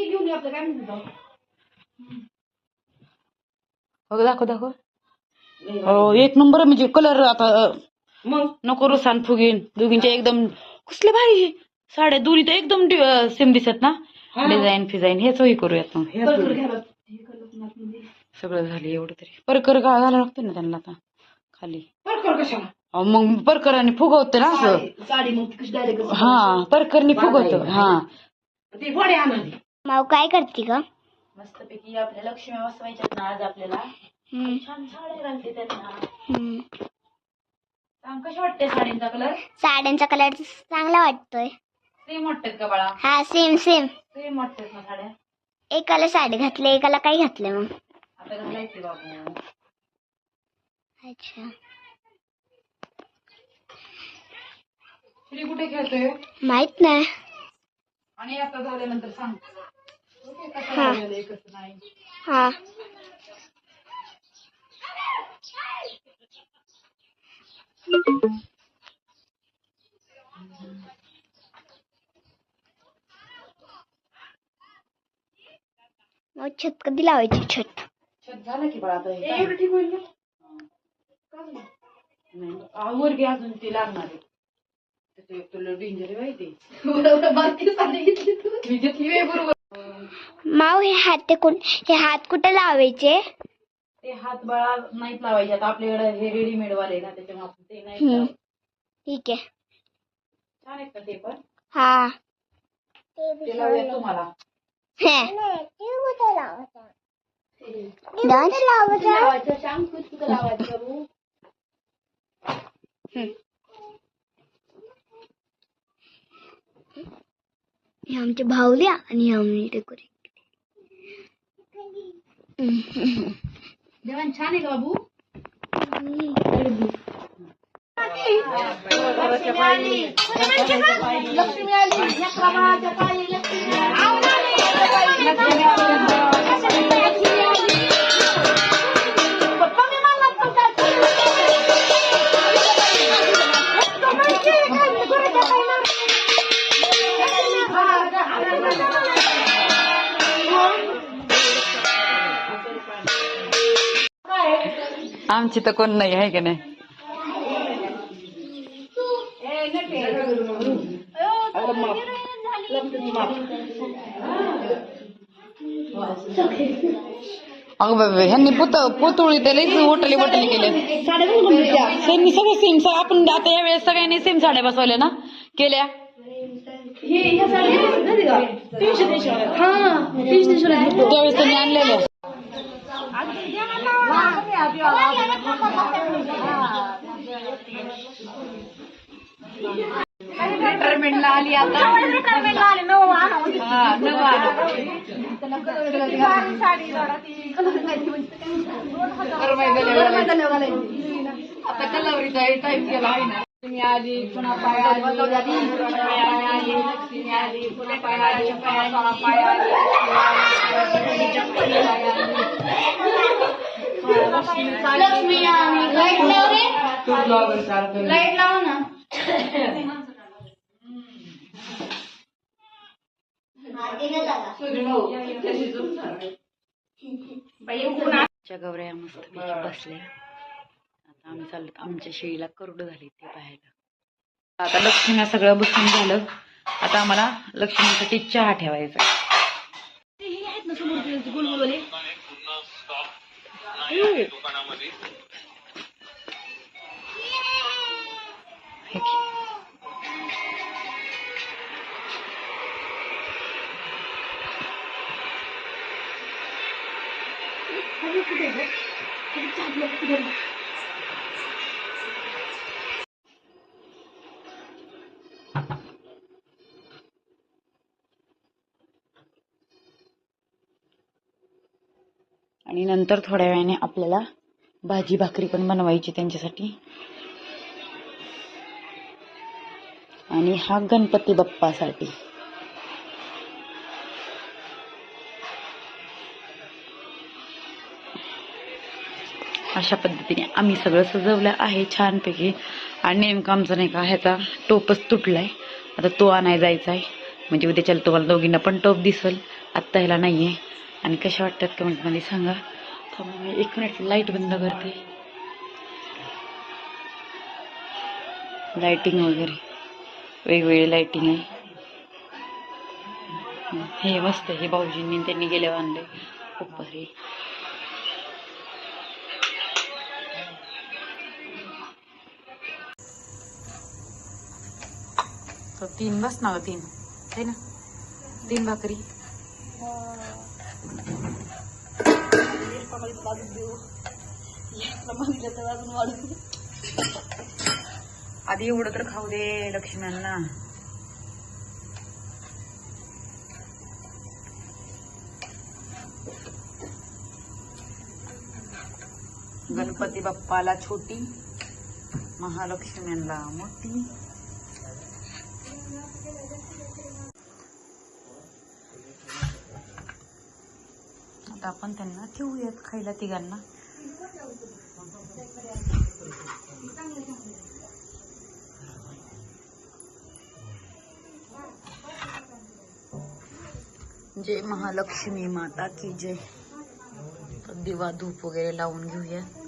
हे घेऊन ये आपलं काय म्हणतो बघ दाखव दाखव. हो एक नंबर म्हणजे कलर आता मग? नको रुसान फुगीन. दोघींच्या एकदम कसले भारी हे. साड्या दोन्ही तर एकदम सेम दिसत ना? हा. डिझाईन फिझाईन हेच होई करूयात मग. हे. सगळं झालं एवढं तरी. परकर घालायला लागते ना त्यांना आता खाली. बरं कर कशाला? अहो, मग परकरांनी फुगवते ना असं. कशी हा परकरनी फुगवत हा. ते माऊ काय करते ग? मस्तपैकी आपल्या लक्ष्मी बसवायच्यात ना आज आपल्याला. हम्म, छान साड्या घालते त्यांना हम्म. सांग कशी वाटते साडींचा कलर साड्यांचा कलर चांगला वाटतोय. सेम वाटतात का बाळा? हा सेम सेम सेम वाटतात ना साड्या? एकाला साडी घातली एकाला काय घातलं मग. आता घालायचे बाबू. अच्छा. श्री कुठे खेळतोय? माहीत नाही. आणि आता झाल्यानंतर सांग ओके, कसं हा. झालेलं कसं नाही. हा. मग छत कधी लावायची छत? छत झालं की बाळा आता हे एवढं ठीक होईल ना? नाही आ, वरगी अजून ते लागणार आहे. तुला डेंजर आहे बाई ते एवढं बारकी साडी घेतली तू. मी घेतली बाई बरोबर माऊ हे हात ते कोण हे हात कुठे लावायचे? ते हात बाळा नाहीत लावायचे. आता आपल्याकडे हे रेडीमेड वाले ना त्याच्यामुळे आपण ते नाही हम्म. लावत. ठीक आहे. छान आहेत का ते पण? हा. ते लावूया तुम्हाला. लावायचं? तू तुझं लावायचं? आमचे भाऊल्या आणि आम्ही डेकोरेट जेवण छान आहे का बाबू लक्ष्मी आली अकरा बाळाच्या पायी लक्ष्मी आली. लक्ष्मी आली. आमची तर कोण नाही आहे का नाही? अगं बाबा ह्यांनी पुत पोतुळी त्याला होटली बटली केल्या साड्या बघू का त्या? त्यांनी सगळे सेम आपण आता यावेळेस सगळ्यांनी सेम साड्या बसवल्या ना? केल्या? हे ह्या साड्या झाली का? तीनशे तीनशे वाल्या. हा तीनशे तीनशे वाल्या. त्यावेळेस त्यांनी आणलेल्या रिटायरमेंटला आली आता हा। नऊ आलं. बरं माहिती झालं. आता कलावरीचा टाईप केला आहे ना। लक्ष्मी आली पुन्हा पाय आली लक्ष्मी आली आली पुन्हा पाय आली पाय आली लक्ष्मी आली. लाइट लाव रे. तू ब्लॉगर सारखं लाइट लाव ना गौऱ्या मस्त बसल्या. आता आम्ही चाललो आमच्या शेळीला करोड झाली ते पाहायला. आता लक्ष्मीला सगळं बसून झालं. आता आम्हाला लक्ष्मीसाठी चहा ठेवायचा हे घे. आणि नंतर थोड्या वेळाने आपल्याला भाजी भाकरी पण बनवायची त्यांच्यासाठी. आणि हा गणपती बाप्पासाठी. अशा पद्धतीने आम्ही सगळं सजवलं आहे छानपैकी. आणि नेमकं आमचा नाही का ह्याचा टोपच तुटलाय. आता तो आणाय जायचा आहे म्हणजे उद्याच्याला तुम्हाला दोघींना पण टोप दिसल. आत्ता ह्याला नाही आहे आणि कशा वाटतात कमेंटमध्ये सांगा. थांबा मी एक मिनिट लाइट बंद करते. लाईटिंग वगैरे. वेगवेगळी लाईटिंग आहे. हे मस्त हे भाऊजींनी त्यांनी गेल्यावर आणले खूप भारी तीन बस ना हो, तीन. है ना? तीन भाकरी. आधी एवढं तर खाऊ दे लक्ष्म्यांना गणपती बाप्पाला छोटी महालक्ष्म्यांना मोठी. आता आपण त्यांना ठेवूयात खायला जय महालक्ष्मी माता की जय. दिवा धूप वगैरह लावून घेऊया.